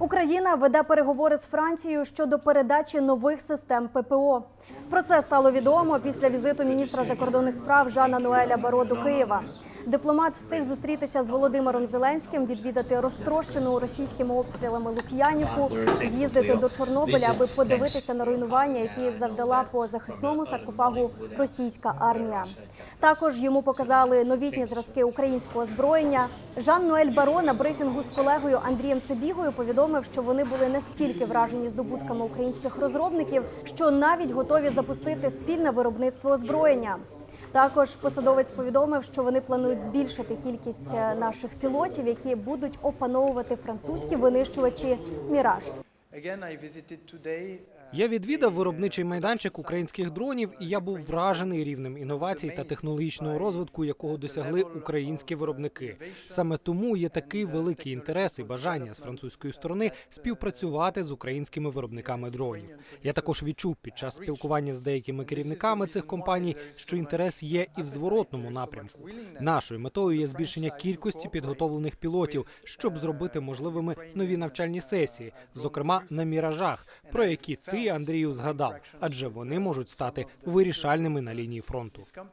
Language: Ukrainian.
Україна веде переговори з Францією щодо передачі нових систем ППО. Про це стало відомо після візиту міністра закордонних справ Жана Ноеля Баро до Києва. Дипломат встиг зустрітися з Володимиром Зеленським, відвідати розтрощену російськими обстрілами Лук'янівку, з'їздити до Чорнобиля, аби подивитися на руйнування, які завдала по захисному саркофагу російська армія. Також йому показали новітні зразки українського озброєння. Жан Ноель Баро на брифінгу з колегою Андрієм Себігою повідомив, що вони були настільки вражені здобутками українських розробників, що навіть готові запустити спільне виробництво озброєння. Також посадовець повідомив, що вони планують збільшити кількість е, наших пілотів, які будуть опановувати французькі винищувачі Міраж. Я відвідав виробничий майданчик українських дронів, і я був вражений рівнем інновацій та технологічного розвитку, якого досягли українські виробники. Саме тому є такий великий інтерес і бажання з французької сторони співпрацювати з українськими виробниками дронів. Я також відчув під час спілкування з деякими керівниками цих компаній, що інтерес є і в зворотному напрямку. Нашою метою є збільшення кількості підготовлених пілотів, щоб зробити можливими нові навчальні сесії, зокрема на міражах, про які ти, Андрію, згадав, адже вони можуть стати вирішальними на лінії фронту.